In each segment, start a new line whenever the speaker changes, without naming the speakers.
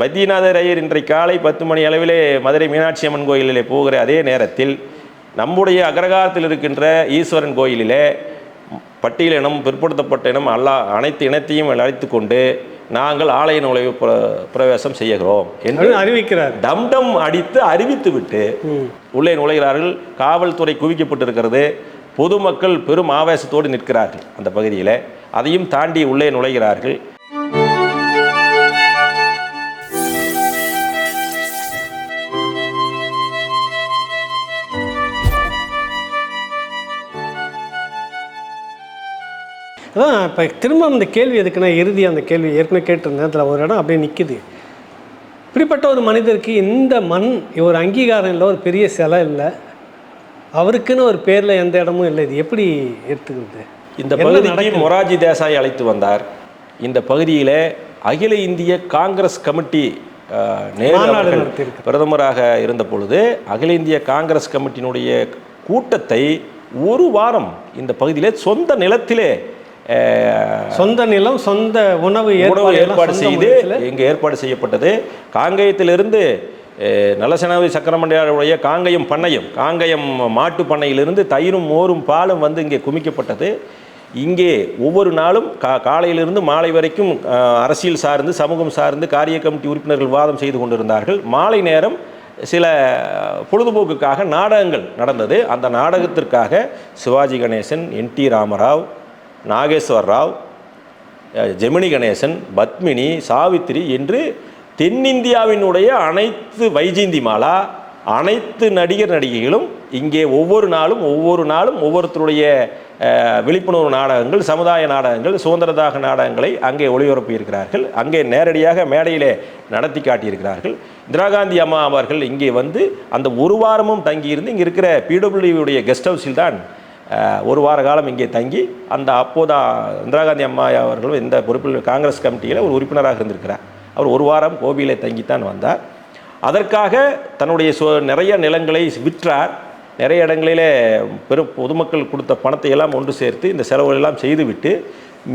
வைத்தியநாதர் ஐயர் இன்றைக்கு காலை பத்து மணி அளவிலே மதுரை மீனாட்சி அம்மன் கோயிலிலே போகிற அதே நேரத்தில் நம்முடைய அகரகாரத்தில் இருக்கின்ற ஈஸ்வரன் கோயிலிலே பட்டியலினம் பிற்படுத்தப்பட்ட இனம் அல்லா அனைத்து இனத்தையும் அழைத்து கொண்டு நாங்கள் ஆலய நுழைவு பிர- பிரவேசம் செய்கிறோம் என்று
அறிவிக்கிறார்.
டம்டம் அடித்து அறிவித்து விட்டு உள்ளே நுழைகிறார்கள். காவல்துறை குவிக்கப்பட்டிருக்கிறது. பொதுமக்கள் பெரும் ஆவேசத்தோடு நிற்கிறார்கள் அந்த பகுதியில். அதையும் தாண்டி உள்ளே நுழைகிறார்கள்.
அதான் இப்போ திரும்ப அந்த கேள்வி எதுக்குன்னா இறுதி அந்த கேள்வி ஏற்கனவே கேட்டிருந்தேன் அதில் ஒரு இடம் அப்படியே நிற்குது இப்படிப்பட்ட ஒரு மனிதருக்கு இந்த மண் ஒரு அங்கீகாரம் இல்லை ஒரு பெரிய சிலை இல்லை. அவருக்குன்னு ஒரு பேரில் எந்த இடமும் இல்லை. இது எப்படி எடுத்துக்கிறது?
இந்த பகுதிக்கு? மொராஜி தேசாய் அழைத்து வந்தார். இந்த பகுதியில் அகில இந்திய காங்கிரஸ் கமிட்டி. பிரதமராக இருந்த பொழுது அகில இந்திய காங்கிரஸ் கமிட்டியினுடைய கூட்டத்தை ஒரு வாரம் இந்த பகுதியிலே சொந்த நிலத்திலே
சொந்த நிலம் சொந்த உணவு
உணவு
ஏற்பாடு
செய்து இங்கு ஏற்பாடு செய்யப்பட்டது. காங்கேயத்திலிருந்து அஹ், நலசனாதி சக்கரமண்டியாருடைய காங்கயம் பண்ணையம் காங்கயம் மாட்டு பண்ணையிலிருந்து தயிரும் மோரும் பாலும் வந்து இங்கே குமிக்கப்பட்டது. இங்கே ஒவ்வொரு நாளும் கா காலையிலிருந்து மாலை வரைக்கும் அரசியல் சார்ந்து சமூகம் சார்ந்து காரிய கமிட்டி உறுப்பினர்கள் வாதம் செய்து கொண்டிருந்தார்கள். மாலை நேரம் சில பொழுதுபோக்குக்காக நாடகங்கள் நடந்தது. அந்த நாடகத்திற்காக சிவாஜி கணேசன் என் டி ராமராவ் நாகேஸ்வர் ராவ் ஜெமினி கணேசன் பத்மினி சாவித்திரி என்று தென்னிந்தியாவினுடைய அனைத்து வைஜெயந்தி மாலா அனைத்து நடிகர் நடிகைகளும் இங்கே ஒவ்வொரு நாளும் ஒவ்வொரு நாளும் ஒவ்வொருத்தருடைய விழிப்புணர்வு நாடகங்கள் சமுதாய நாடகங்கள் சுதந்திரதாக நாடகங்களை அங்கே ஒளிபரப்பியிருக்கிறார்கள். அங்கே நேரடியாக மேடையிலே நடத்தி காட்டியிருக்கிறார்கள். இந்திரா காந்தி அம்மா அவர்கள் இங்கே வந்து அந்த ஒரு வாரமும் தங்கியிருந்து இங்கே இருக்கிற பிடபிள்யூடைய கெஸ்ட் ஹவுஸில் தான் ஒரு வார காலம் இங்கே தங்கி அந்த அப்போது இந்திரா காந்தி அம்மா அவர்களும் இந்த பொறுப்பில் காங்கிரஸ் கமிட்டியில் ஒரு உறுப்பினராக இருந்திருக்கிறார். அவர் ஒரு வாரம் கோபியில் தங்கித்தான் வந்தார். அதற்காக தன்னுடைய சொ நிறைய நிலங்களை விற்றார். நிறைய இடங்களிலே பெரும் பொதுமக்கள் கொடுத்த பணத்தை எல்லாம் ஒன்று சேர்த்து இந்த செலவுகளெல்லாம் செய்துவிட்டு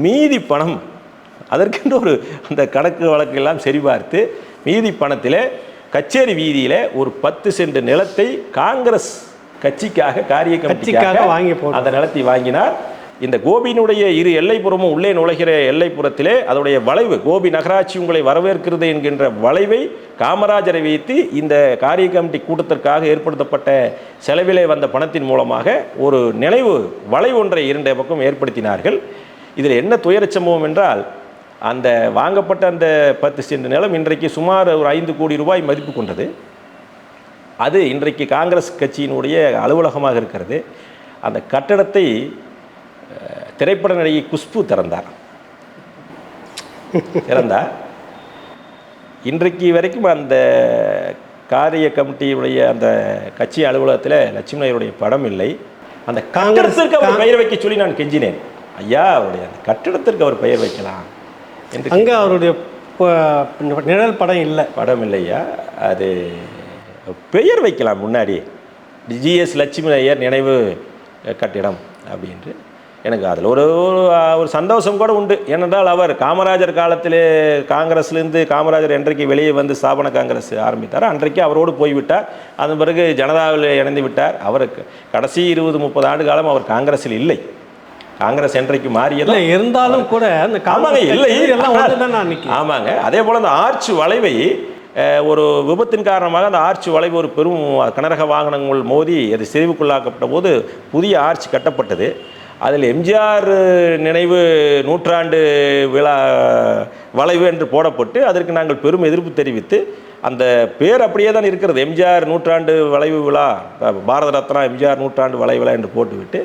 மீதி பணம் அதற்கென்று ஒரு அந்த கணக்கு வழக்கெல்லாம் சரிபார்த்து மீதி பணத்தில் கச்சேரி வீதியில் ஒரு பத்து சென்ட் நிலத்தை காங்கிரஸ் கட்சிக்காக காரிய
கட்சிக்காக வாங்கி.
அந்த நிலத்தை வாங்கினார். இந்த கோபியினுடைய இரு எல்லைப்புறமும் உள்ளே நுழைகிற எல்லைப்புறத்திலே அதனுடைய வளைவு கோபி நகராட்சி உங்களை வரவேற்கிறது என்கின்ற வளைவை காமராஜரை வைத்து இந்த காரிய கமிட்டி கூட்டத்திற்காக ஏற்படுத்தப்பட்ட செலவிலே வந்த பணத்தின் மூலமாக ஒரு நினைவு வளைவு ஒன்றை இரண்டு பக்கம் ஏற்படுத்தினார்கள். இதில் என்ன துயரச் சம்பவம் என்றால் அந்த வாங்கப்பட்ட அந்த பத்து சென்ட் நிலம் இன்றைக்கு சுமார் ஒரு ஐந்து கோடி ரூபாய் மதிப்பு கொண்டது. அது இன்றைக்கு காங்கிரஸ் கட்சியினுடைய அலுவலகமாக இருக்கிறது. அந்த கட்டடத்தை திரைப்பட நடிகை குஷ்பு திறந்தார். திறந்தார். இன்றைக்கு வரைக்கும் அந்த காரிய கமிட்டியுடைய அந்த கட்சி அலுவலகத்தில் லட்சுமி நாயருடைய படம் இல்லை. அந்த கட்டடத்திற்கு அவர் பெயர் வைக்க சொல்லி நான் கெஞ்சினேன். ஐயா அவருடைய அந்த கட்டடத்திற்கு அவர் பெயர் வைக்கலாம். என்று
அங்கே அவருடைய நிழல் படம் இல்லை.
படம் இல்லையா? அது பெயர் வைக்கலாம் முன்னாடி. ஜிஎஸ் லட்சுமி ஐயர் நினைவு கட்டிடம் அப்படின்ட்டு. எனக்கு அதில் ஒரு ஒரு சந்தோஷம் கூட உண்டு. ஏனென்றால் அவர் காமராஜர் காலத்திலே காங்கிரஸ்லேருந்து காமராஜர் என்றைக்கு வெளியே வந்து ஸ்தாபன காங்கிரஸ் ஆரம்பித்தார் அன்றைக்கு அவரோடு போய்விட்டார். அதன் பிறகு ஜனதாவில் இணைந்து விட்டார். அவருக்கு கடைசி இருபது முப்பது ஆண்டு காலம் அவர் காங்கிரஸில் இல்லை. காங்கிரஸ் என்றைக்கு மாறியதோ
இருந்தாலும் கூட அந்த காங்கிரஸ்
இல்லை. ஆமாங்க அதே போல் அந்த ஆர்ச் வளைவை ஒரு விபத்தின் காரணமாக அந்த ஆர்ச் வளைவு ஒரு பெரும் கனரக வாகனங்கள் மோதி அது சிதைவுக்குள்ளாக்கப்பட்ட போது புதிய ஆர்ச் கட்டப்பட்டது. அதில் எம்ஜிஆர் நினைவு நூற்றாண்டு விழா வளைவு என்று போடப்பட்டு அதற்கு நாங்கள் பெரும் எதிர்ப்பு தெரிவித்து அந்த பேர் அப்படியே தான் இருக்கிறது. எம்ஜிஆர் நூற்றாண்டு வளைவு விழா பாரத ரத்னா எம்ஜிஆர் நூற்றாண்டு வளைவு விழா என்று போட்டுவிட்டு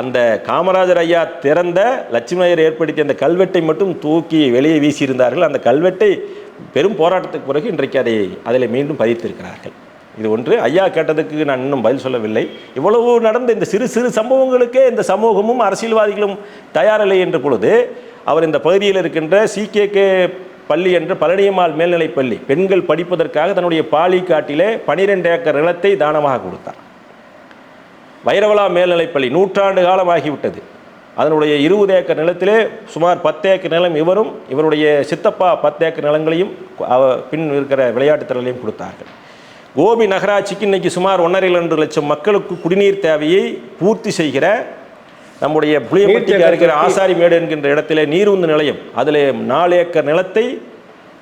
அந்த காமராஜர் ஐயா திறந்த லட்சுமி ஐயர் ஏற்படுத்திய அந்த கல்வெட்டை மட்டும் தூக்கி வெளியே வீசியிருந்தார்கள். அந்த கல்வெட்டை பெரும் போராட்டத்துக்கு பிறகு இன்றைக்கு அதை அதில் மீண்டும் பதித்திருக்கிறார்கள். இது ஒன்று. ஐயா கேட்டதுக்கு நான் இன்னும் பதில் சொல்லவில்லை. இவ்வளவு நடந்த இந்த சிறு சிறு சம்பவங்களுக்கே இந்த சமூகமும் அரசியல்வாதிகளும் தயாரில்லை என்ற பொழுது அவர் இந்த பகுதியில் இருக்கின்ற சிகேகே பள்ளி என்ற பழனியம்மாள் மேல்நிலைப் பள்ளி பெண்கள் படிப்பதற்காக தன்னுடைய பாலிக்காட்டிலே பனிரெண்டு ஏக்கர் நிலத்தை தானமாக கொடுத்தார். வைரவலா மேல்நிலைப்பள்ளி நூற்றாண்டு காலம் ஆகிவிட்டது அதனுடைய இருபது ஏக்கர் நிலத்திலே சுமார் பத்து ஏக்கர் நிலம் இவரும் இவருடைய சித்தப்பா பத்து ஏக்கர் நிலங்களையும் பின் இருக்கிற விளையாட்டுத் திறலையும் கொடுத்தார்கள். கோபி நகராட்சிக்கு இன்னைக்கு சுமார் ஒன்றரை இரண்டு லட்சம் மக்களுக்கு குடிநீர் தேவையை பூர்த்தி செய்கிற நம்முடைய புளியப்பட்டிக்கு இருக்கிற ஆசாரிமேடு என்கின்ற இடத்திலே நீருந்து நிலையம் அதில் நாலு ஏக்கர் நிலத்தை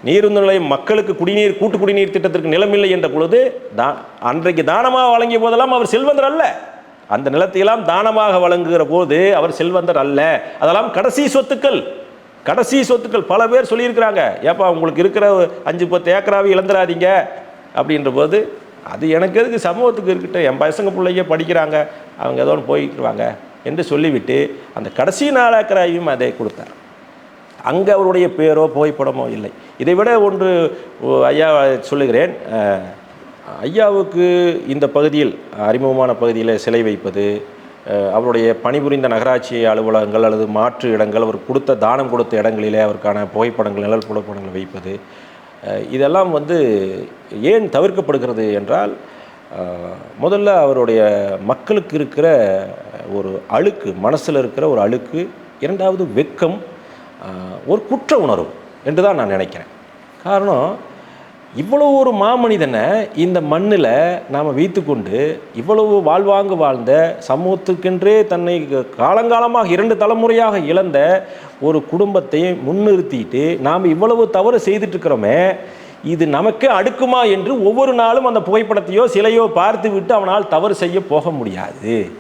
நீருந்து நிலையம் மக்களுக்கு குடிநீர் கூட்டு குடிநீர் திட்டத்திற்கு நிலமில்லை என்ற பொழுது தா அன்றைக்கு தானமாக வழங்கிய போதெல்லாம் அவர் செல்வந்தர் அல்ல. அந்த நிலத்தையெல்லாம் தானமாக வழங்குகிற போது அவர் செல்வந்தர் அல்ல. அதெல்லாம் கடைசி சொத்துக்கள். கடைசி சொத்துக்கள். பல பேர் சொல்லியிருக்கிறாங்க. ஏப்பா உங்களுக்கு இருக்கிற அஞ்சு பத்து ஏக்கராவை இழந்துடாதீங்க. அப்படின்ற போது அது எனக்கு எதுக்கு? சமூகத்துக்கு இருக்கட்டும். என் பசங்க பிள்ளைங்க படிக்கிறாங்க. அவங்க ஏதோ ஒன்று போய்க்குருவாங்க என்று சொல்லிவிட்டு அந்த கடைசி நாள் அதை கொடுத்தார். அங்கே அவருடைய பேரோ புகைப்படமோ இல்லை. இதை விட ஒன்று ஐயா சொல்லுகிறேன். ஐயாவுக்கு இந்த பகுதியில் அறிமுகமான பகுதியில் சிலை வைப்பது அவருடைய பணிபுரிந்த நகராட்சி அலுவலகங்கள் அல்லது மாற்று இடங்கள் அவர் கொடுத்த தானம் கொடுத்த இடங்களிலே அவருக்கான புகைப்படங்கள் நிழல் புகைப்படங்கள் வைப்பது இதெல்லாம் வந்து ஏன் தவிர்க்கப்படுகிறது என்றால் முதல்ல அவருடைய மக்களுக்கு இருக்கிற ஒரு அழுக்கு மனசில் இருக்கிற ஒரு அழுக்கு இரண்டாவது வெக்கம் ஒரு குற்ற உணர்வு என்று தான் நான் நினைக்கிறேன். காரணம் இவ்வளவு ஒரு மாமனிதனை இந்த மண்ணில் நாம் வைத்துக்கொண்டு இவ்வளவு வாழ்வாங்கு வாழ்ந்த சமூகத்துக்கென்றே தன்னை காலங்காலமாக இரண்டு தலைமுறையாக இழந்த ஒரு குடும்பத்தை முன்னிறுத்திட்டு நாம் இவ்வளவு தவறு செய்துட்ருக்கிறோமே இது நமக்கு அடுக்குமா என்று ஒவ்வொரு நாளும் அந்த புகைப்படத்தையோ சிலையோ பார்த்து விட்டு அவனால் தவறு செய்ய போக முடியாது.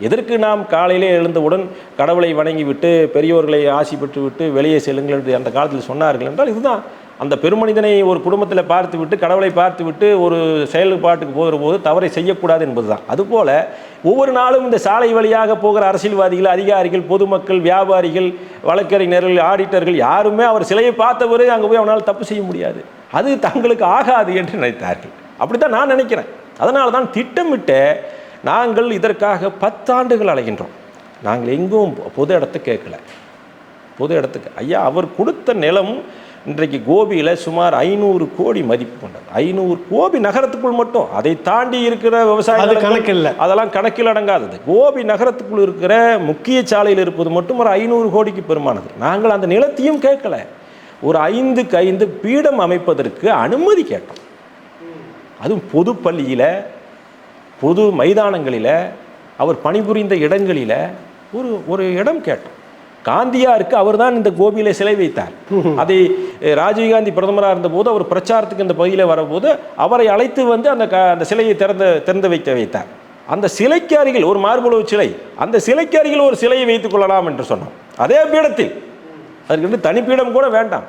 எதற்கு நாம் காலையிலே எழுந்தவுடன் கடவுளை வணங்கிவிட்டு பெரியோர்களை ஆசி பெற்று விட்டு வெளியே செல்லுங்கள் என்று அந்த காலத்தில் சொன்னார்கள் என்றால் இதுதான் அந்த பெருமனிதனை ஒரு குடும்பத்தில் பார்த்து விட்டு கடவுளை பார்த்து விட்டு ஒரு செயல்பாட்டுக்கு போகிற போது தவறை செய்யக்கூடாது என்பது தான் அதுபோல் ஒவ்வொரு நாளும் இந்த சாலை வழியாக போகிற அரசியல்வாதிகள் அதிகாரிகள் பொதுமக்கள் வியாபாரிகள் வழக்கறிஞர்கள் ஆடிட்டர்கள் யாருமே அவர் சிலையை பார்த்த பிறகு அங்கே போய் அவனால் தப்பு செய்ய முடியாது. அது தங்களுக்கு ஆகாது என்று நினைத்தார்கள். அப்படித்தான் நான் நினைக்கிறேன். அதனால தான் திட்டமிட்ட நாங்கள் இதற்காக பத்தாண்டுகள் அலைகின்றோம். நாங்கள் எங்கும் பொது இடத்த கேட்கல. பொது இடத்துக்கு ஐயா அவர் கொடுத்த நிலம் இன்றைக்கு கோபியில் சுமார் ஐநூறு கோடி மதிப்பு கொண்டது. ஐநூறு கோபி நகரத்துக்குள் மட்டும். அதை தாண்டி இருக்கிற விவசாய
அது
நிலங்கள்,
கணக்கு இல்ல.
அதெல்லாம் கணக்கில் அடங்காதது. கோபி நகரத்துக்குள் இருக்கிற முக்கிய சாலையில் இருப்பது மட்டும் ஒரு ஐநூறு கோடிக்கு பெருமானது. நாங்கள் அந்த நிலத்தையும் கேட்கல. ஒரு ஐந்துக்கு ஐந்து பீடம் அமைப்பதற்கு அனுமதி கேட்டோம். அதுவும் பொது பள்ளியில் பொது மைதானங்களில் அவர் பணிபுரிந்த இடங்களில் ஒரு ஒரு இடம் கேட்டோம். காந்தியாருக்கு அவர்தான் இந்த கோபியில சிலை வைத்தார். அதை ராஜீவ்காந்தி பிரதமராக இருந்தபோது அவர் பிரச்சாரத்துக்கு இந்த பகுதியில் வரும்போது அவரை அழைத்து வந்து அந்த க அந்த சிலையை திறந்து திறந்து வைக்க வைத்தார். அந்த சிலைக்கு அருகில் ஒரு மார்புளவு சிலை அந்த சிலைக்கு அருகில் ஒரு சிலையை வைத்துக் கொள்ளலாம் என்று சொன்னோம். அதே பீடத்தில். அதற்கு வந்து தனிப்பீடம் கூட வேண்டாம்.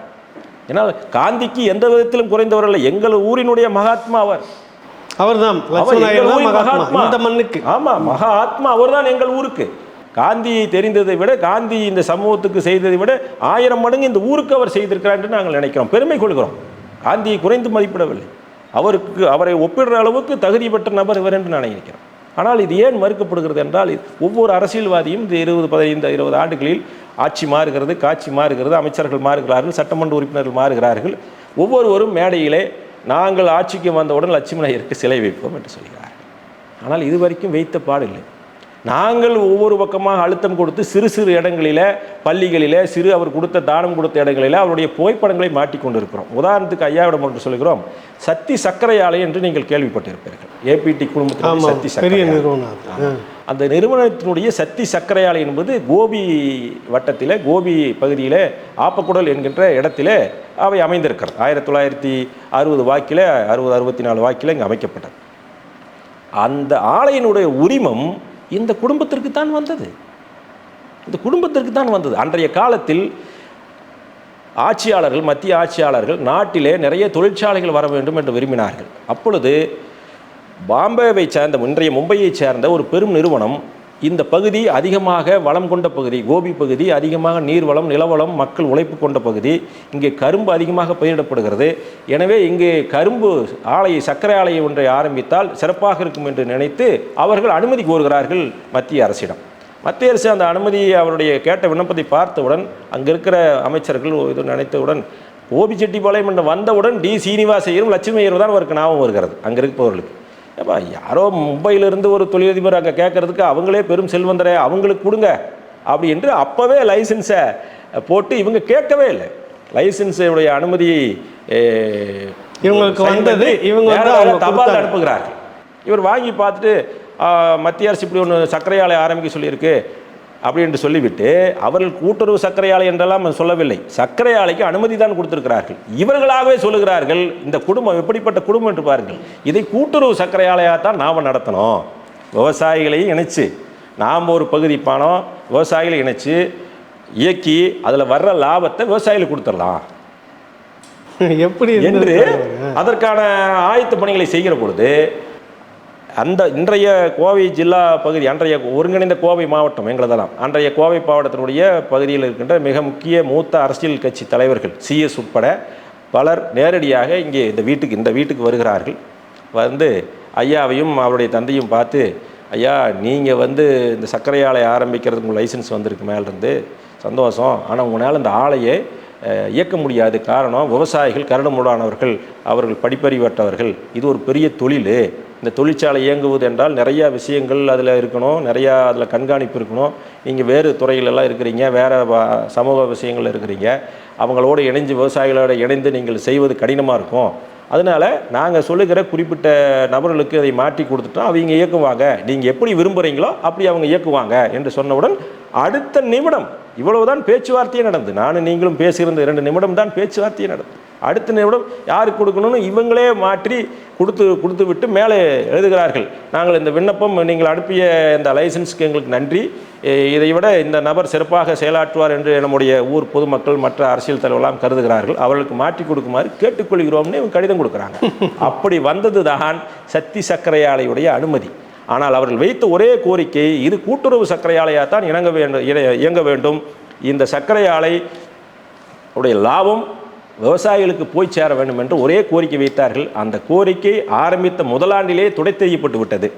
ஏன்னா காந்திக்கு எந்த விதத்திலும் குறைந்தவர் அல்ல எங்கள் ஊரினுடைய மகாத்மா அவர்.
அவர்தான்
அவர்
தான் மகாத்மா.
ஆமா மகா ஆத்மா அவர்தான் எங்கள் ஊருக்கு. காந்தியை தெரிந்ததை விட காந்தி இந்த சமூகத்துக்கு செய்ததை விட ஆயிரம் மடங்கு இந்த ஊருக்கு அவர் செய்திருக்கிறார் என்று நாங்கள் நினைக்கிறோம். பெருமை கொள்கிறோம். காந்தியை குறைந்து மதிப்பிடவில்லை. அவருக்கு அவரை ஒப்பிடுற அளவுக்கு தகுதி பெற்ற நபர் இவர் என்று நான் நினைக்கிறேன். ஆனால் இது ஏன் மறுக்கப்படுகிறது என்றால் ஒவ்வொரு அரசியல்வாதியும் இந்த இருபது பதினைந்து இருபது ஆண்டுகளில் ஆட்சி மாறுகிறது காட்சி மாறுகிறது அமைச்சர்கள் மாறுகிறார்கள் சட்டமன்ற உறுப்பினர்கள் மாறுகிறார்கள். ஒவ்வொருவரும் மேடையிலே நாங்கள் ஆட்சிக்கு வந்தவுடன் லட்சுமி ஐயருக்கு சிலை வைப்போம் என்று சொல்கிறார்கள். ஆனால் இதுவரைக்கும் வைத்த பாடில்லை நாங்கள் ஒவ்வொரு பக்கமாக அழுத்தம் கொடுத்து சிறு சிறு இடங்களில் பள்ளிகளில் சிறு அவர் கொடுத்த தானம் கொடுத்த இடங்களில் அவருடைய புகைப்படங்களை மாட்டிக்கொண்டு இருக்கிறோம் உதாரணத்துக்கு ஐயாவிடம் ஒன்று சொல்கிறோம் சக்தி சர்க்கரை ஆலை என்று நீங்கள் கேள்விப்பட்டிருப்பீர்கள். ஏபிடி குழுமத்தில் சக்தி சர்க்கரை.
நிறுவனம்.
அந்த நிறுவனத்தினுடைய சக்தி சர்க்கரை ஆலை என்பது கோபி வட்டத்தில் கோபி பகுதியில் ஆப்பக்குடல் என்கின்ற இடத்திலே அவை அமைந்திருக்கிறது. ஆயிரத்தி தொள்ளாயிரத்தி அறுபது வாக்கில் அறுபது அறுபத்தி நாலு வாக்கில் இங்கே அமைக்கப்பட்டது. அந்த ஆலையினுடைய உரிமம் இந்த குடும்பத்திற்கு தான் வந்தது. இந்த குடும்பத்திற்கு தான் வந்தது. அன்றைய காலத்தில் ஆட்சியாளர்கள் மத்திய ஆட்சியாளர்கள் நாட்டிலே நிறைய தொழிற்சாலைகள் வர வேண்டும் என்று விரும்பினார்கள். அப்பொழுது பாம்பேவை சேர்ந்த இன்றைய மும்பையைச் சேர்ந்த ஒரு பெரும் நிறுவனம் இந்த பகுதி அதிகமாக வளம் கொண்ட பகுதி கோபி பகுதி அதிகமாக நீர்வளம் நிலவளம் மக்கள் உழைப்பு கொண்ட பகுதி இங்கே கரும்பு அதிகமாக பயிரிடப்படுகிறது. எனவே இங்கே கரும்பு ஆலையை சர்க்கரை ஆலையை ஒன்றை ஆரம்பித்தால் சிறப்பாக இருக்கும் என்று நினைத்து அவர்கள் அனுமதி கோருகிறார்கள் மத்திய அரசிடம். மத்திய அரசு அந்த அனுமதியை அவருடைய கேட்ட விண்ணப்பத்தை பார்த்தவுடன் அங்கே இருக்கிற அமைச்சர்கள் இது நினைத்தவுடன் கோபிச்செட்டிப்பாளையம் என்று வந்தவுடன் டி. சீனிவாசையரும் லட்சுமி ஐயரும் தான் அவருக்கு ஞாபகம் வருகிறது அங்கே இருப்பவர்களுக்கு ஏப்பா யாரோ மும்பையிலிருந்து ஒரு தொழிலதிபர் அங்கே கேட்கறதுக்கு அவங்களே பெரும் செல்வந்தரே அவங்களுக்கு கொடுங்க. அப்படி என்று அப்போவே லைசன்ஸை போட்டு இவங்க கேட்கவே இல்லை. லைசன்ஸுடைய அனுமதியை அஹ்,
இவங்களுக்கு வந்தது, இவங்க
தபால். அனுப்புகிறார்கள். இவர் வாங்கி பார்த்துட்டு மத்திய அரசு இப்படி ஒன்று சர்க்கரை ஆலை ஆரம்பிக்க சொல்லியிருக்கு. அப்படி என்று சொல்லிவிட்டு அவர்கள் கூட்டுறவு சர்க்கரை ஆலை என்றெல்லாம் சொல்லவில்லை. சர்க்கரை ஆலைக்கு அனுமதி தான் கொடுத்திருக்கிறார்கள். இவர்களாகவே சொல்லுகிறார்கள் இந்த குடும்பம் எப்படிப்பட்ட குடும்பம் என்று பாருங்கள். இதை கூட்டுறவு சர்க்கரை ஆலையாக தான் நாம் நடத்தணும். விவசாயிகளையும் இணைச்சு நாம் ஒரு பகுதி பணம் விவசாயிகளை இணைச்சு இயக்கி அதில் வர்ற லாபத்தை விவசாயிகளுக்கு கொடுத்துடலாம்.
எப்படி
என்று? அதற்கான ஆயத்த பணிகளை செய்கிற பொழுது அந்த இன்றைய கோவை ஜில்லா பகுதி அன்றைய ஒருங்கிணைந்த கோவை மாவட்டம் எங்களதெல்லாம். அன்றைய கோவை மாவட்டத்தினுடைய பகுதியில் இருக்கின்ற மிக முக்கிய மூத்த அரசியல் கட்சி தலைவர்கள் சிஎஸ் உட்பட பலர் நேரடியாக இங்கே இந்த வீட்டுக்கு இந்த வீட்டுக்கு வருகிறார்கள். வந்து ஐயாவையும் அவருடைய தந்தையும் பார்த்து ஐயா நீங்கள் வந்து இந்த சர்க்கரை ஆலை ஆரம்பிக்கிறதுக்கு உங்கள் லைசன்ஸ் வந்திருக்கு மேலேருந்து. சந்தோஷம். ஆனால் உங்களால் இந்த ஆலையை இயக்க முடியாது காரணம் விவசாயிகள் கரடுமுடானவர்கள் அவர்கள் படிப்பறிவற்றவர்கள். இது ஒரு பெரிய தொழில். இந்த தொழிற்சாலை இயங்குவது என்றால் நிறையா விஷயங்கள் அதில் இருக்கணும் நிறையா அதில் கண்காணிப்பு இருக்கணும். நீங்கள் வேறு துறையிலெல்லாம் இருக்கிறீங்க வேறு சமூக விஷயங்கள் இருக்கிறீங்க. அவங்களோடு இணைஞ்சு விவசாயிகளோடு இணைந்து நீங்கள் செய்வது கடினமாக இருக்கும். அதனால் நாங்கள் சொல்லுகிற குறிப்பிட்ட நபர்களுக்கு அதை மாற்றி கொடுத்துட்டோம் அவங்க இயக்குவாங்க. நீங்கள் எப்படி விரும்புகிறீங்களோ அப்படி அவங்க இயக்குவாங்க என்று சொன்னவுடன் அடுத்த நிமிடம் இவ்வளவுதான் பேச்சுவார்த்தையே நடந்தது நானும் நீங்களும் பேசியிருந்த இரண்டு நிமிடம் தான் பேச்சுவார்த்தையே நடந்தது அடுத்த நிமிடம் யாருக்கு கொடுக்கணும்னு இவங்களே மாற்றி கொடுத்து கொடுத்து விட்டு மேலே எழுதுகிறார்கள். நாங்கள் இந்த விண்ணப்பம் நீங்கள் அனுப்பிய இந்த லைசன்ஸ்க்கு எங்களுக்கு நன்றி. இதை விட இந்த நபர் சிறப்பாக செயலாற்றுவார் என்று நம்முடைய ஊர் பொதுமக்கள் மற்ற அரசியல் தலைவர்களாம் கருதுகிறார்கள். அவர்களுக்கு மாற்றி கொடுக்குமாறு கேட்டுக்கொள்கிறோம்னு இவங்க கடிதம் கொடுக்குறாங்க. அப்படி வந்தது தான் சக்தி சர்க்கரை ஆலையுடைய அனுமதி. ஆனால் அவர்கள் வைத்த ஒரே கோரிக்கை இது கூட்டுறவு சர்க்கரை ஆலையாக தான் இணங்க வேண்டும் இணை- இயங்க வேண்டும். இந்த சர்க்கரை ஆலை உடைய லாபம் விவசாயிகளுக்கு போய் சேர வேண்டும் என்று ஒரே கோரிக்கை வைத்தார்கள். அந்த கோரிக்கை ஆரம்பித்த முதலாண்டிலே துடைத்தெறியப்பட்டு விட்டது.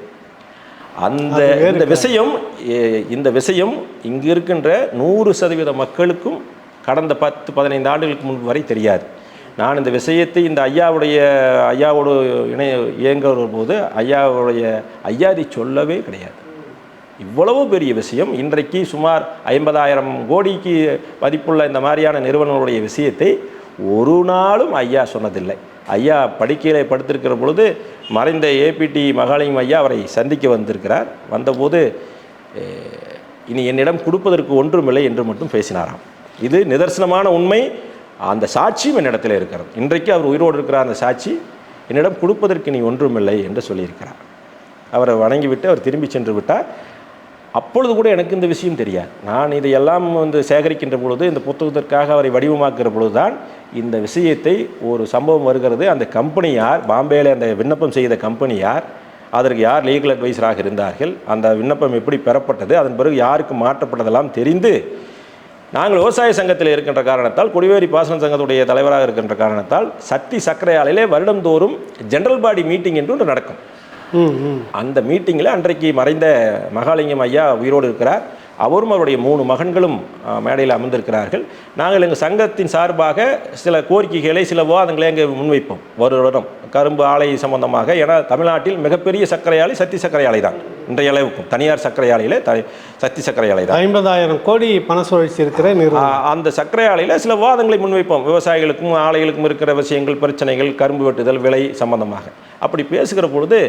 அந்த இந்த விஷயம் இந்த விஷயம் இங்கு இருக்கின்ற நூறு சதவீத மக்களுக்கும் கடந்த பத்து பதினைந்து ஆண்டுகளுக்கு முன்பு வரை தெரியாது. நான் இந்த விஷயத்தை இந்த ஐயாவுடைய ஐயாவோடு இணை இயங்குகிற போது ஐயாவுடைய ஐயா இதை சொல்லவே கிடையாது. இவ்வளவு பெரிய விஷயம். இன்றைக்கு சுமார் ஐம்பதாயிரம் கோடிக்கு மதிப்புள்ள இந்த மாதிரியான நிறுவனங்களுடைய விஷயத்தை ஒரு நாளும் ஐயா சொன்னதில்லை. ஐயா படுக்கையிலே படுத்திருக்கிற பொழுது மறைந்த ஏபிடி மகாலிங்கம் ஐயா அவரை சந்திக்க வந்திருக்கிறார். வந்தபோது இனி என்னிடம் கொடுப்பதற்கு ஒன்றுமில்லை என்று மட்டும் பேசினாராம். இது நிதர்சனமான உண்மை. அந்த சாட்சியும் என்னிடத்தில் இருக்கிறது. இன்றைக்கு அவர் உயிரோடு இருக்கிற அந்த சாட்சி. என்னிடம் கொடுப்பதற்கு நீ ஒன்றுமில்லை என்று சொல்லியிருக்கிறார். அவரை வணங்கிவிட்டு அவர் திரும்பி சென்று விட்டார். அப்பொழுது கூட எனக்கு இந்த விஷயம் தெரியாது. நான் இதையெல்லாம் வந்து சேகரிக்கின்ற பொழுது இந்த புத்தகத்திற்காக அவரை வடிவமாக்குற பொழுதுதான் இந்த விஷயத்தை ஒரு சம்பவம் வருகிறது. அந்த கம்பெனி யார்? பாம்பேயில் அந்த விண்ணப்பம் செய்த கம்பெனி யார்? அதற்கு யார் லீகல் அட்வைசராக இருந்தார்கள்? அந்த விண்ணப்பம் எப்படி பெறப்பட்டது? அதன் பிறகு யாருக்கு மாற்றப்பட்டதெல்லாம் தெரிந்து நாங்கள் விவசாய சங்கத்தில் இருக்கின்ற காரணத்தால் கொடிவேரி பாசன சங்கத்துடைய தலைவராக இருக்கின்ற காரணத்தால் சக்தி சர்க்கரை ஆலையிலே வருடந்தோறும் ஜெனரல் பாடி மீட்டிங் என்று ஒன்று நடக்கும். அந்த மீட்டிங்கில் அன்றைக்கு மறைந்த மகாலிங்கம் ஐயா உயிரோடு இருக்கிறார். அவரும் அவருடைய மூணு மகன்களும் மேடையில் அமர்ந்திருக்கிறார்கள். நாங்கள் எங்கள் சங்கத்தின் சார்பாக சில கோரிக்கைகளை சில விவாதங்களை அங்கே முன்வைப்போம். ஒரு வருடம். கரும்பு ஆலை சம்பந்தமாக. ஏன்னா தமிழ்நாட்டில் மிகப்பெரிய சர்க்கரை ஆலை சக்தி சர்க்கரை ஆலை தான். இன்றைய அளவுக்கும். தனியார் சர்க்கரை ஆலையில் த சக்தி சர்க்கரை ஆலை தான்.
ஐம்பதாயிரம் கோடி பண சுழற்சி இருக்கிற
அந்த சர்க்கரை ஆலையில் சில வாதங்களை முன்வைப்போம். விவசாயிகளுக்கும் ஆலைகளுக்கும் இருக்கிற விஷயங்கள் பிரச்சனைகள் கரும்பு வெட்டுதல் விலை சம்பந்தமாக. அப்படி பேசுகிற பொழுது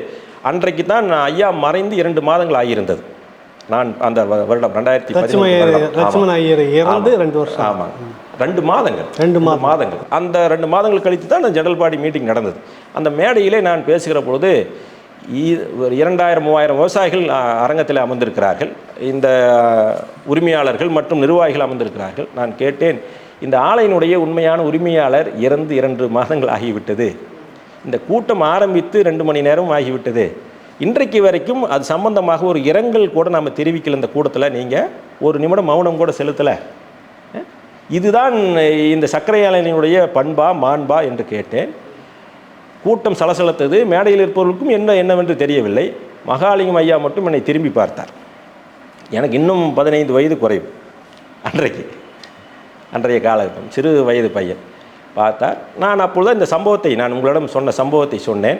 அன்றைக்கு தான் ஐயா மறைந்து இரண்டு மாதங்கள் ஆகியிருந்தது. நான் அந்த வருடம் ரெண்டாயிரத்தி
லட்சுமி லட்சுமண ஐயர் இறந்து ரெண்டு வருஷம்.
ஆமாம் ரெண்டு மாதங்கள்.
ரெண்டு
மாதங்கள். அந்த ரெண்டு மாதங்கள் கழித்து தான் அந்த ஜெனரல் பாடி மீட்டிங் நடந்தது. அந்த மேடையிலே நான் பேசுகிற பொழுது இரண்டாயிரம் மூவாயிரம் விவசாயிகள் அரங்கத்தில் அமர்ந்திருக்கிறார்கள். இந்த உரிமையாளர்கள் மற்றும் நிர்வாகிகள் அமர்ந்திருக்கிறார்கள். நான் கேட்டேன் இந்த ஆலையினுடைய உண்மையான உரிமையாளர் இறந்து இரண்டு மாதங்கள் ஆகிவிட்டது. இந்த கூட்டம் ஆரம்பித்து ரெண்டு மணி நேரம் ஆகிவிட்டது. இன்றைக்கு வரைக்கும் அது சம்பந்தமாக ஒரு இரங்கல் கூட நம்ம தெரிவிக்கல இந்த கூட்டத்தில் நீங்கள் ஒரு நிமிடம் மௌனம் கூட செலுத்தலை. இதுதான் இந்த சர்க்கரை பண்பா மாண்பா என்று கேட்டேன். கூட்டம் சலசலத்தது. மேடையில் இருப்பவர்களுக்கும் என்ன என்னவென்று தெரியவில்லை. மகாலிங்கம் ஐயா மட்டும் என்னை திரும்பி பார்த்தார். எனக்கு இன்னும் பதினைந்து வயது குறைவு. அன்றைக்கு. அன்றைய காலகட்டம் சிறு வயது பையன். பார்த்தார். நான் அப்பொழுது இந்த சம்பவத்தை நான் உங்களிடம் சொன்ன சம்பவத்தை சொன்னேன்.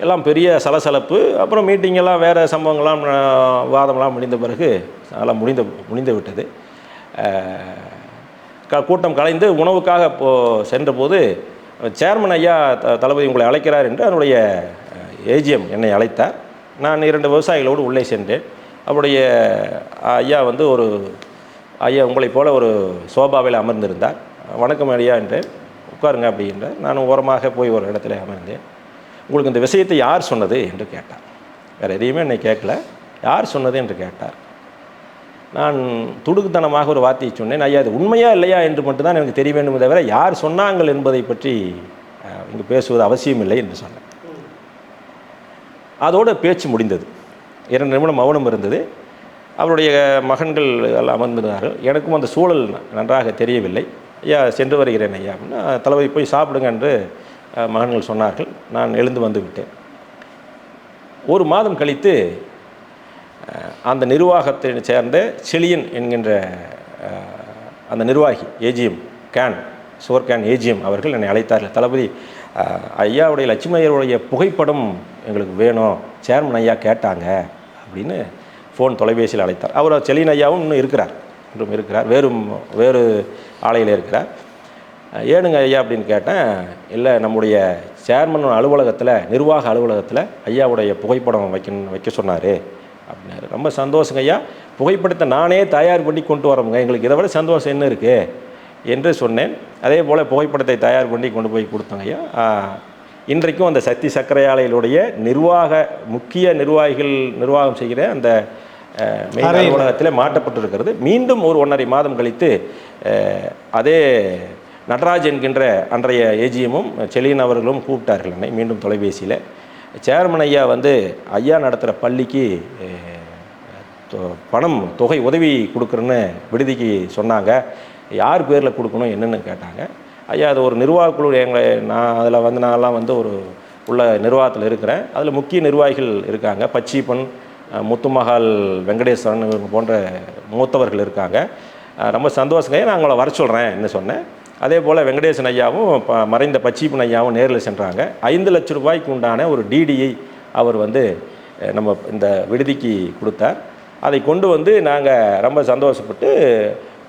எல்லாம் பெரிய சலசலப்பு. அப்புறம் மீட்டிங்கெல்லாம் வேறு சம்பவங்கள்லாம் அஹ், வாதம்லாம் முடிந்த பிறகு அதெல்லாம் முடிந்த முடிந்து விட்டது. க- கூட்டம் கலைந்து உணவுக்காக போ சென்றபோது சேர்மன் ஐயா த தளபதி உங்களை அழைக்கிறார் என்று அதனுடைய ஏஜிஎம் என்னை அழைத்தார். நான் இரண்டு விவசாயிகளோடு உள்ளே சென்றேன். அவருடைய ஐயா வந்து ஒரு ஐயா உங்களைப் போல ஒரு சோபாவில் அமர்ந்திருந்தார். வணக்கம் ஐயா என்றேன். உட்காருங்க அப்படின்ற நான் ஓரமாக போய் ஒரு இடத்துல அமர்ந்தேன். உங்களுக்கு இந்த விஷயத்தை யார் சொன்னது என்று கேட்டார். வேறு எதையுமே என்னை கேட்கல. யார் சொன்னது என்று கேட்டார். நான் துடுக்குத்தனமாக ஒரு வார்த்தையை சொன்னேன். ஐயா அது உண்மையா இல்லையா என்று மட்டும்தான் எனக்கு தெரிய வேண்டும் தவிர யார் சொன்னாங்கள் என்பதை பற்றி இங்கே இங்கு பேசுவது அவசியம் இல்லை என்று சொன்னேன். அதோடு பேச்சு முடிந்தது. இரண்டு நிமிடம் மௌனம் இருந்தது. அவருடைய மகன்கள் எல்லாம் அமர்ந்திருந்தார்கள். எனக்கும் அந்த சூழல் நன்றாக தெரியவில்லை. ஐயா சென்று வருகிறேன் ஐயா. அப்படின்னா தளபதி போய் சாப்பிடுங்க என்று மகன்கள் சொன்னார்கள். நான் எழுந்து வந்து விட்டேன். ஒரு மாதம் கழித்து அந்த நிர்வாகத்தை சேர்ந்த செலியன் என்கின்ற அந்த நிர்வாகி ஏஜிஎம் கேன் சுவர் கேன் ஏஜிஎம் அவர்கள் என்னை அழைத்தார்கள். தளபதி ஐயாவுடைய லட்சுமி ஐயருடைய புகைப்படம் எங்களுக்கு வேணும். சேர்மன் ஐயா கேட்டாங்க அப்படின்னு ஃபோன் தொலைபேசியில் அழைத்தார். அவர் செலியன் ஐயாவும் இன்னும் இருக்கிறார். இன்றும் இருக்கிறார். வேறு வேறு ஆலையில் இருக்கிறார். ஏனுங்க ஐயா அப்படின்னு கேட்டேன். இல்லை நம்முடைய சேர்மன் அலுவலகத்தில் நிர்வாக அலுவலகத்தில் ஐயாவுடைய புகைப்படம் வைக்கணும் வைக்க சொன்னார் அப்படின்னாரு. ரொம்ப சந்தோஷங்க ஐயா. புகைப்படத்தை நானே தயார் பண்ணி கொண்டு வரோங்க எங்களுக்கு இதை விட சந்தோஷம் என்ன இருக்குது என்று சொன்னேன். அதே போல் புகைப்படத்தை தயார் பண்ணி கொண்டு போய் கொடுத்தோங்க ஐயா. இன்றைக்கும் அந்த சக்தி சர்க்கரை ஆலையினுடைய நிர்வாக முக்கிய நிர்வாகிகள் நிர்வாகம் செய்கிற அந்த மெயின். அலுவலகத்தில் மாட்டப்பட்டிருக்கிறது. மீண்டும் ஒரு ஒன்றரை மாதம் கழித்து அதே நடராஜ் என்கின்ற அன்றைய ஏஜிஎம்மும் செலின் அவர்களும் கூப்பிட்டார்கள் என்னை மீண்டும் தொலைபேசியில். சேர்மன் ஐயா வந்து ஐயா நடத்துகிற பள்ளிக்கு தொ- பணம் தொகை உதவி கொடுக்குறேன்னு விடுதிக்கு சொன்னாங்க. யார் பேரில் கொடுக்கணும் என்னென்னு கேட்டாங்க. ஐயா அது ஒரு நிர்வாக குழு எங்களை நான் அதில் வந்து நான்லாம் வந்து ஒரு உள்ள நிர்வாகத்தில் இருக்கிறேன். அதில் முக்கிய நிர்வாகிகள் இருக்காங்க. பச்சீப்பன் முத்துமஹால் முத்துமகால் வெங்கடேஸ்வரன் போன்ற மூத்தவர்கள் இருக்காங்க. ரொம்ப சந்தோஷங்க. நான் உங்களை வர சொல்கிறேன் என்ன சொன்னேன். அதே போல் வெங்கடேசன் ஐயாவும் ப- மறைந்த பச்சீப்பன் ஐயாவும் நேரில் சென்றாங்க. ஐந்து லட்ச ரூபாய்க்கு உண்டான ஒரு டிடியை அவர் வந்து நம்ம இந்த விடுதிக்கு கொடுத்தார். அதை கொண்டு வந்து நாங்கள் ரொம்ப சந்தோஷப்பட்டு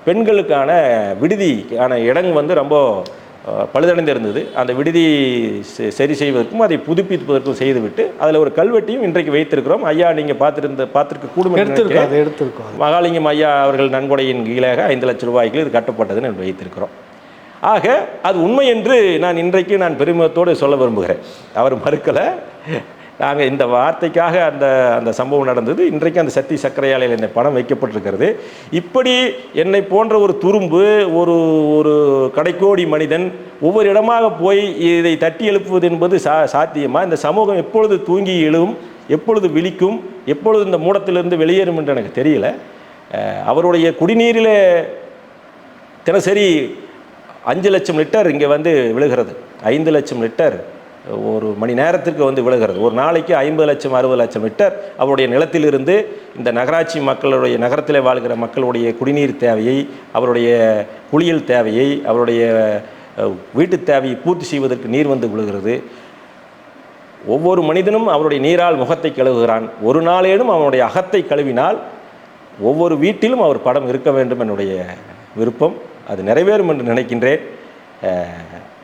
பெண்களுக்கான விடுதிக்கான இடம் வந்து ரொம்ப அஹ், பழுதடைந்து இருந்தது அந்த விடுதி சரி செய்வதற்கும் அதை புதுப்பிப்பதற்கும் செய்துவிட்டு அதில் ஒரு கல்வெட்டையும் இன்றைக்கு வைத்திருக்கிறோம். ஐயா நீங்கள் பார்த்துருந்த பார்த்துருக்க கூடும்
எடுத்திருக்கோம்.
மகாலிங்கம் ஐயா அவர்கள் நன்கொடையின் கீழாக ஐந்து லட்சம் ரூபாய்க்கு இது கட்டப்பட்டதுன்னு வைத்திருக்கிறோம். ஆக அது உண்மை என்று நான் இன்றைக்கு நான் பெருமிதத்தோடு சொல்ல விரும்புகிறேன். அவர் மறுக்கலை. நாங்கள் இந்த வார்த்தைக்காக அந்த அந்த சம்பவம் நடந்தது. இன்றைக்கு அந்த சக்தி சர்க்கரை ஆலையில் இந்த பணம் வைக்கப்பட்டிருக்கிறது. இப்படி என்னை போன்ற ஒரு துரும்பு ஒரு ஒரு கடைக்கோடி மனிதன் ஒவ்வொரு இடமாக போய் இதை தட்டி எழுப்புவது என்பது சா சாத்தியமாக இந்த சமூகம் எப்பொழுது தூங்கி எழும் எப்பொழுது விழிக்கும் எப்பொழுது இந்த மூடத்திலிருந்து வெளியேறும் என்று எனக்கு தெரியல. அவருடைய குடிநீரில் தினசரி அஞ்சு லட்சம் லிட்டர் இங்கே வந்து விழுகிறது. ஐந்து லட்சம் லிட்டர் ஒரு மணி நேரத்திற்கு வந்து விழுகிறது. ஒரு நாளைக்கு ஐம்பது லட்சம் அறுபது லட்சம் லிட்டர் அவருடைய நிலத்திலிருந்து இந்த நகராட்சி மக்களுடைய நகரத்தில் வாழ்கிற மக்களுடைய குடிநீர் தேவையை அவருடைய குளியல் தேவையை அவருடைய வீட்டு தேவையை பூர்த்தி செய்வதற்கு நீர் வந்து விழுகிறது. ஒவ்வொரு மனிதனும் அவருடைய நீரால் முகத்தை கழுவுகிறான். ஒரு நாளேனும் அவனுடைய அகத்தை கழுவினால் ஒவ்வொரு வீட்டிலும் அவர் படம் இருக்க வேண்டும் என்னுடைய விருப்பம். அது நிறைவேறும் என்று நினைக்கின்றேன்.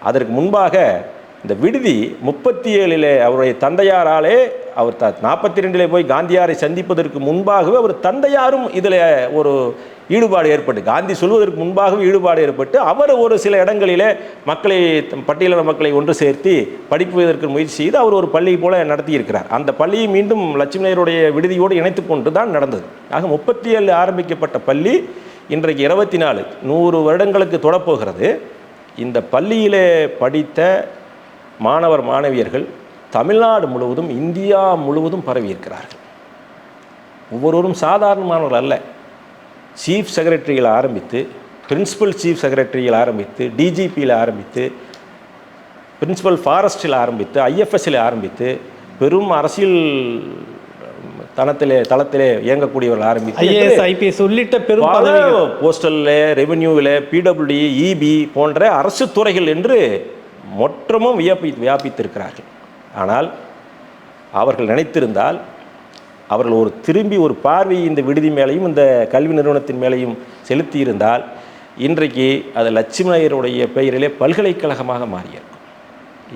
அதற்கு முன்பாக இந்த விடுதி முப்பத்தி ஏழிலே அவருடைய தந்தையாராலே அவர் த நாற்பத்தி ரெண்டிலே போய் காந்தியாரை சந்திப்பதற்கு முன்பாகவே அவர் தந்தையாரும் இதில் ஒரு ஈடுபாடு ஏற்பட்டு காந்தி சொல்வதற்கு முன்பாகவே ஈடுபாடு ஏற்பட்டு அவர் ஒரு சில இடங்களிலே மக்களை பட்டியலின மக்களை ஒன்று சேர்த்து படிப்பதற்கு முயற்சி செய்து அவர் ஒரு பள்ளி போல நடத்தியிருக்கிறார். அந்த பள்ளியை மீண்டும் லட்சுமியருடைய விடுதியோடு இணைத்து கொண்டு தான் நடந்தது. ஆக முப்பத்தி ஏழு ஆரம்பிக்கப்பட்ட பள்ளி இன்றைக்கு இருபத்தி நாலு நூறு வருடங்களுக்கு தொடப்போகிறது. இந்த பள்ளியிலே படித்த மாணவர் மாணவியர்கள் தமிழ்நாடு முழுவதும் இந்தியா முழுவதும் பரவி இருக்கிறார்கள் ஒவ்வொருவரும் சாதாரணமானவர்கள் அல்ல. சீஃப் செக்ரட்டரியில் ஆரம்பித்து பிரின்ஸிபல் சீஃப் செக்ரட்டரியில் ஆரம்பித்து டிஜிபியில் ஆரம்பித்து பிரின்சிபல் ஃபாரஸ்டில் ஆரம்பித்து ஐஎஃப்எஸ்சில் ஆரம்பித்து பெரும் அரசியல் தனத்திலே தளத்திலே இயங்கக்கூடியவர்கள் ஆரம்பித்து
ஐஏஎஸ் ஐபிஎஸ் உள்ளிட்ட பெரும்
பல
பதவிகள்.
போஸ்டலில் ரெவென்யூவில் பிடபிள்யூ இபி போன்ற அரசு துறைகள் என்று மொற்றமும் வியாபி வியாபித்திருக்கிறார்கள். ஆனால் அவர்கள் நினைத்திருந்தால் அவர்கள் ஒரு திரும்பி ஒரு பார்வை இந்த விடுதி மேலேயும் இந்த கல்வி நிறுவனத்தின் மேலேயும் செலுத்தி இருந்தால் இன்றைக்கு அது லட்சுமணயருடைய பெயரிலே பல்கலைக்கழகமாக மாறியிருக்கும்.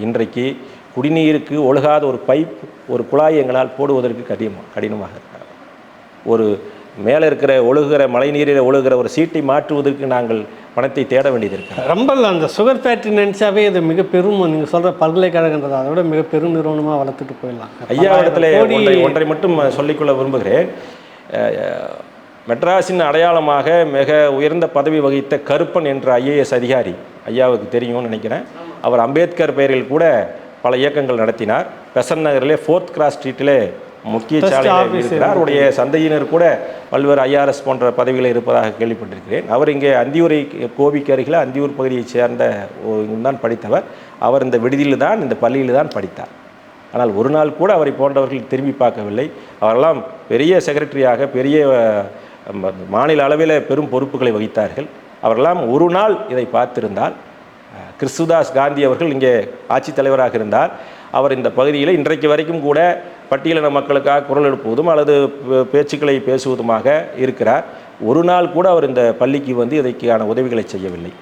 இன்றைக்கு குடிநீருக்கு ஒழுகாத ஒரு பைப் ஒரு குழாய் எங்களால் போடுவதற்கு கடினம் கடினமாக இருக்கிறது ஒரு மேலே இருக்கிற ஒழுகுகிற மழைநீரில் ஒழுகுகிற ஒரு சீட்டை மாற்றுவதற்கு நாங்கள் பணத்தை தேட வேண்டியது இருக்கிறது
ரொம்ப அந்த சுகர் ஃபேக்ட்ரி நினச்சாவே இது மிக பெரும் நீங்கள் சொல்கிற பல்கலைக்கழகன்றது அதை விட மிக பெரும் நிறுவனமாக வளர்த்துட்டு போயிடலாம்.
ஐயா இடத்துல ஒன்றை ஒன்றை மட்டும் சொல்லிக்கொள்ள விரும்புகிறேன். மெட்ராஸின் அடையாளமாக மிக உயர்ந்த பதவி வகித்த கருப்பன் என்ற ஐஏஎஸ் அதிகாரி ஐயாவுக்கு தெரியும்னு நினைக்கிறேன். அவர் அம்பேத்கர் பெயரில் கூட பல இயக்கங்கள் நடத்தினார். பெசன் நகரிலே ஃபோர்த் கிராஸ் ஸ்ட்ரீட்டிலே முக்கிய சாலையில் இருக்கிறார். அவருடைய சந்தையினர் கூட பல்வேறு ஐஆர்எஸ் போன்ற பதவிகளில் இருப்பதாக கேள்விப்பட்டிருக்கிறேன். அவர் இங்கே அந்தியூரை கோபிக்கு அருகில் அந்தியூர் பகுதியைச் சேர்ந்த தான் படித்தவர். அவர் இந்த விடுதியில் தான் இந்த பள்ளியில் தான் படித்தார். ஆனால் ஒரு நாள் கூட அவரை போன்றவர்கள் திரும்பி பார்க்கவில்லை. அவரெல்லாம் பெரிய செக்ரட்டரியாக பெரிய மாநில அளவில் பெரும் பொறுப்புகளை வகித்தார்கள். அவரெல்லாம் ஒரு நாள் இதை பார்த்திருந்தால் கிறிஸ்துதாஸ் காந்தி அவர்கள் இங்கே ஆட்சித் தலைவராக இருந்தார். அவர் இந்த பகுதியில் இன்றைக்கு வரைக்கும் கூட பட்டியலின மக்களுக்காக குரல் எழுப்புவதும் அல்லது பேச்சுக்களை பேசுவதுமாக இருக்கிறார். ஒரு நாள் கூட அவர் இந்த பள்ளிக்கு வந்து இதற்கான உதவிகளை செய்யவில்லை.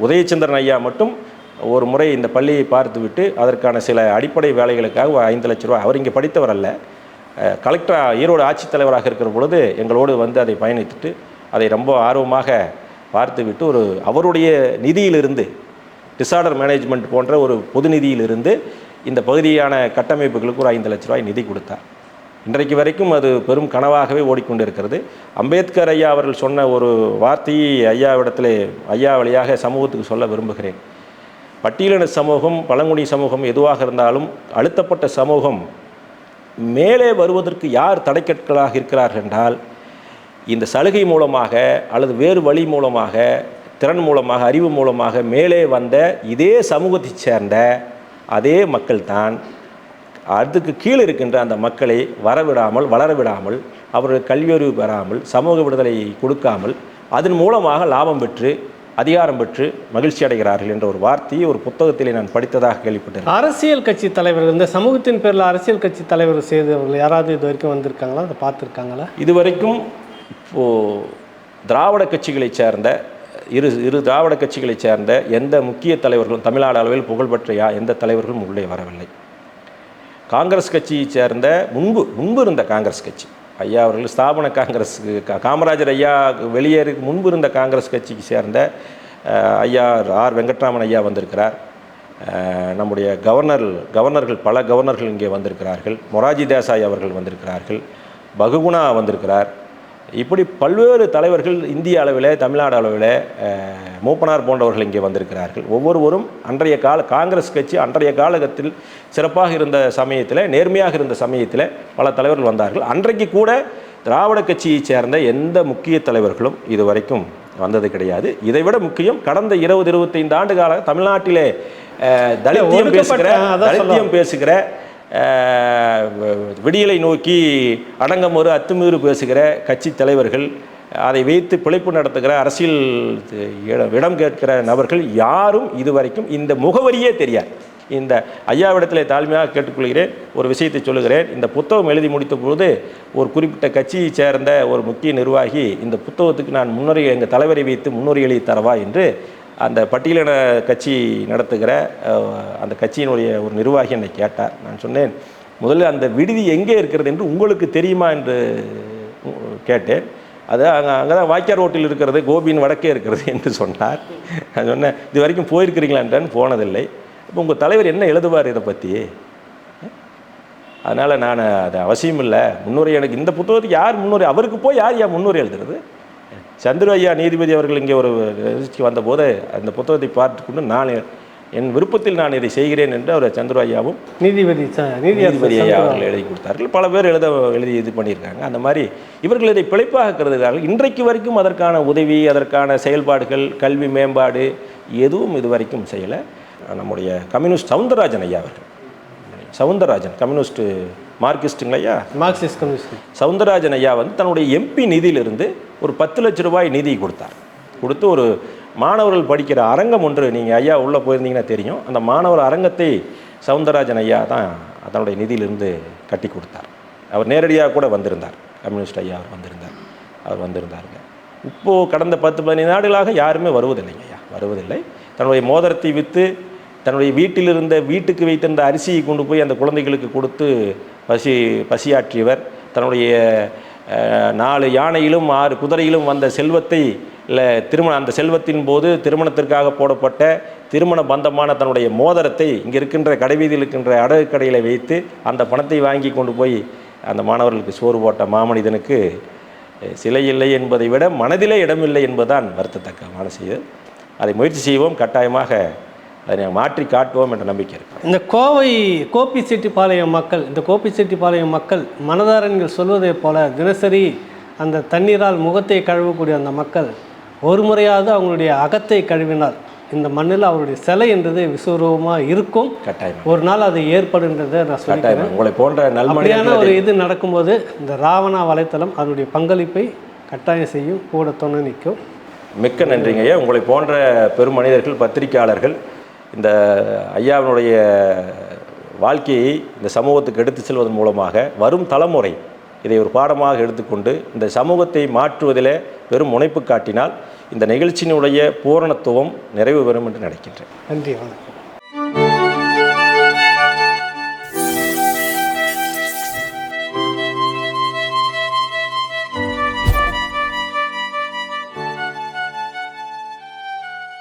உதயச்சந்திரன் ஐயா மட்டும் ஒரு முறை இந்த பள்ளியை பார்த்துவிட்டு அதற்கான சில அடிப்படை வேலைகளுக்காக ஒரு ஐந்து லட்ச ரூபா அவர் இங்கே படித்தவர் அல்ல. அஹ், ஈரோடு ஆட்சித்தலைவராக இருக்கிற பொழுது எங்களோடு வந்து அதை பயணித்துட்டு அதை ரொம்ப ஆர்வமாக பார்த்துவிட்டு ஒரு அவருடைய நிதியிலிருந்து டிசார்டர் மேனேஜ்மெண்ட் போன்ற ஒரு பொது நிதியிலிருந்து இந்த பகுதியான கட்டமைப்புகளுக்கு ஒரு ஐந்து லட்ச ரூபாய் நிதி கொடுத்தார். இன்றைக்கு வரைக்கும் அது பெரும் கனவாகவே ஓடிக்கொண்டிருக்கிறது. அம்பேத்கர் ஐயா அவர்கள் சொன்ன ஒரு வார்த்தையை ஐயாவிடத்திலே ஐயா வழியாக சமூகத்துக்கு சொல்ல விரும்புகிறேன். பட்டியலின சமூகம் பழங்குடி சமூகம் எதுவாக இருந்தாலும் அழுத்தப்பட்ட சமூகம் மேலே வருவதற்கு யார் தடைக்கற்களாக இருக்கிறார்கள் என்றால் இந்த சலுகை மூலமாக அல்லது வேறு வழி மூலமாக திறன் மூலமாக அறிவு மூலமாக மேலே வந்த இதே சமூகத்தைச் சேர்ந்த அதே மக்கள்தான் அதுக்கு கீழே இருக்கின்ற அந்த மக்களை வரவிடாமல் வளர விடாமல் அவர்கள் கல்வியறிவு பெறாமல் சமூக விடுதலை கொடுக்காமல் அதன் மூலமாக லாபம் பெற்று அதிகாரம் பெற்று மகிழ்ச்சி அடைகிறார்கள் என்ற ஒரு வார்த்தையை ஒரு புத்தகத்திலே நான் படித்ததாக கேள்விப்பட்டேன்
அரசியல் கட்சி தலைவர்கள் இந்த சமூகத்தின் பேரில் அரசியல் கட்சி தலைவர் செய்தவர்கள் யாராவது இது வரைக்கும் வந்திருக்காங்களா? அதை பார்த்துருக்காங்களா?
இதுவரைக்கும் இப்போது திராவிட கட்சிகளைச் சேர்ந்த இரு இரு திராவிட கட்சிகளைச் சேர்ந்த எந்த முக்கிய தலைவர்களும் தமிழ்நாடு அளவில் புகழ்பெற்ற யா எந்த தலைவர்களும் உள்ளே வரவில்லை. காங்கிரஸ் கட்சியைச் சேர்ந்த முன்பு முன்பு இருந்த காங்கிரஸ் கட்சி ஐயா அவர்கள் ஸ்தாபன காங்கிரஸ் காமராஜர் ஐயா வெளியேறி முன்பு இருந்த காங்கிரஸ் கட்சிக்கு சேர்ந்த ஐயா ஆர் வெங்கட்ராமன் ஐயா வந்திருக்கிறார். நம்முடைய கவர்னர் கவர்னர்கள் பல கவர்னர்கள் இங்கே வந்திருக்கிறார்கள். மொராஜி தேசாய் அவர்கள் வந்திருக்கிறார்கள். பகுகுணா வந்திருக்கிறார். இப்படி பல்வேறு தலைவர்கள் இந்திய அளவில் தமிழ்நாடு அளவில் மூப்பனார் போன்றவர்கள் இங்கே வந்திருக்கிறார்கள். ஒவ்வொருவரும் அன்றைய கால காங்கிரஸ் கட்சி அன்றைய காலகட்டத்தில் சிறப்பாக இருந்த சமயத்தில் நேர்மையாக இருந்த சமயத்தில் பல தலைவர்கள் வந்தார்கள். அன்றைக்கு கூட திராவிட கட்சியைச் சேர்ந்த எந்த முக்கிய தலைவர்களும் இதுவரைக்கும் வந்தது கிடையாது. இதைவிட முக்கியம் கடந்த இருபது இருபத்தைந்து ஆண்டு கால தமிழ்நாட்டிலே தலித்தியம் பேசுகிற தலித்தியம் பேசுகிற விடியலை நோக்கி அடங்கமொரு அத்துமீறு பேசுகிற கட்சி தலைவர்கள் அதை வைத்து பிழைப்பு நடத்துகிற அரசியல் இடம் கேட்கிற நபர்கள் யாரும் இதுவரைக்கும் இந்த முகவரியே தெரியாது. இந்த ஐயாவிடத்தில் தாழ்மையாக கேட்டுக்கொள்கிறேன் ஒரு விஷயத்தை சொல்லுகிறேன். இந்த புத்தகம் எழுதி முடித்த பொழுது ஒரு குறிப்பிட்ட கட்சியை சேர்ந்த ஒரு முக்கிய நிர்வாகி இந்த புத்தகத்துக்கு நான் முன்னுரை எங்கள் தலைவரை வைத்து முன்னுரை எழுதி தரவா என்று அந்த பட்டியலின கட்சி நடத்துகிற அந்த கட்சியினுடைய ஒரு நிர்வாகி என்னை கேட்டார். நான் சொன்னேன் முதல்ல அந்த விடுதி எங்கே இருக்கிறது என்று உங்களுக்கு தெரியுமா? என்று கேட்டேன். அது அங்கே அங்கே தான் வாய்க்கார் ரோட்டில் இருக்கிறது கோபியின் வடக்கே இருக்கிறது என்று சொன்னார். நான் சொன்னேன் இது வரைக்கும் போயிருக்கிறீங்களான்றான்னு போனதில்லை. இப்போ உங்கள் தலைவர் என்ன எழுதுவார் இதை பற்றி அதனால் நான் அது அவசியம் இல்லை முன்னுரை எனக்கு இந்த புத்தகத்துக்கு யார் முன்னுரை? அவருக்கு போய் யார் யார் முன்னுரை எழுதுறது? சந்திர ஐயா நீதிபதி அவர்கள் இங்கே ஒரு நிகழ்ச்சிக்கு வந்தபோது அந்த புத்தகத்தை பார்த்துக்கொண்டு நான் என் விருப்பத்தில் நான் இதை செய்கிறேன் என்று அவர் சந்திர ஐயாவும்
நீதிபதி
நீதிபதி ஐயா. அவர்கள் எழுதி கொடுத்தார்கள். பல பேர் எழுத எழுதி இது பண்ணியிருக்காங்க. அந்த மாதிரி இவர்கள் இதை பிழைப்பாக கருதுகிறார்கள். இன்றைக்கு வரைக்கும் அதற்கான உதவி அதற்கான செயல்பாடுகள் கல்வி மேம்பாடு எதுவும் இது வரைக்கும் செய்யலை. நம்முடைய கம்யூனிஸ்ட் சவுந்தரராஜன் ஐயா அவர்கள். சவுந்தரராஜன் கம்யூனிஸ்ட் மார்க்சிஸ்ட்டுங்களா ஐயா?
Marxist communist.
சவுந்தரராஜன் ஐயா வந்து தன்னுடைய எம்பி நிதியிலிருந்து ஒரு பத்து லட்ச ரூபாய் நிதி கொடுத்தார். கொடுத்து ஒரு மாணவர்கள் படிக்கிற அரங்கம் ஒன்று நீங்கள் ஐயா உள்ளே போயிருந்தீங்கன்னா தெரியும். அந்த மாணவர் அரங்கத்தை சவுந்தரராஜன் ஐயா தான் அதனுடைய நிதியிலிருந்து கட்டி கொடுத்தார். அவர் நேரடியாக கூட வந்திருந்தார். கம்யூனிஸ்ட் ஐயா அவர் வந்திருந்தார். அவர் வந்திருந்தாருங்க. இப்போது கடந்த பத்து பதினைந்து நாடுகளாக யாருமே வருவதில்லைங்க ஐயா. வருவதில்லை. தன்னுடைய மோதிரத்தை விற்று தன்னுடைய வீட்டில் இருந்த வீட்டுக்கு வைத்திருந்த அரிசியை கொண்டு போய் அந்த குழந்தைகளுக்கு கொடுத்து பசி பசியாற்றியவர். தன்னுடைய நாலு யானையிலும் ஆறு குதிரையிலும் வந்த செல்வத்தை இல்லை திருமண அந்த செல்வத்தின் போது திருமணத்திற்காக போடப்பட்ட திருமண பந்தமான தன்னுடைய மோதிரத்தை இங்கே இருக்கின்ற கடைவீதியில் இருக்கின்ற அடகு கடையில் வைத்து அந்த பணத்தை வாங்கி கொண்டு போய் அந்த மாணவர்களுக்கு சோறு போட்ட மாமனிதனுக்கு சிலை இல்லை என்பதை விட மனதிலே இடமில்லை என்பதுதான் வருத்தத்தக்கமான செய்தி. அதை முயற்சி செய்வோம். கட்டாயமாக அதை மாற்றி காட்டுவோம் என்ற நம்பிக்கை இருக்கு
இந்த கோவை கோபிச்செட்டிப்பாளையம் மக்கள் இந்த கோபிச்செட்டிப்பாளையம் மக்கள் மனதாரன்கள் சொல்வதைப் போல தினசரி அந்த தண்ணீரால் முகத்தை கழுவக்கூடிய அந்த மக்கள் ஒரு முறையாவது அவங்களுடைய அகத்தை கழுவினால் இந்த மண்ணில் அவருடைய சிலை என்றது விஸ்வரூபமாக இருக்கும்.
கட்டாயம்.
ஒரு நாள் அது ஏற்படுன்றதை நான்
கட்டாயம். உங்களை போன்ற நல்மனிதர்கள்
ஒரு இது நடக்கும்போது இந்த ராவணா வலைத்தளம் அதனுடைய பங்களிப்பை கட்டாயம் செய்யும் கூட துணை நிற்கும்.
மிக்க நன்றிங்க ஐயா. உங்களை போன்ற பெரும் மனிதர்கள் பத்திரிகையாளர்கள் இந்த ஐயாவினுடைய வாழ்க்கையை இந்த சமூகத்துக்கு எடுத்து செல்வதன் மூலமாக வரும் தலைமுறை இதை ஒரு பாடமாக எடுத்துக்கொண்டு இந்த சமூகத்தை மாற்றுவதில் பெரும் முனைப்பு காட்டினால் இந்த நிகழ்ச்சியினுடைய பூரணத்துவம் நிறைவு பெறும் என்று நினைக்கின்றேன்.
நன்றி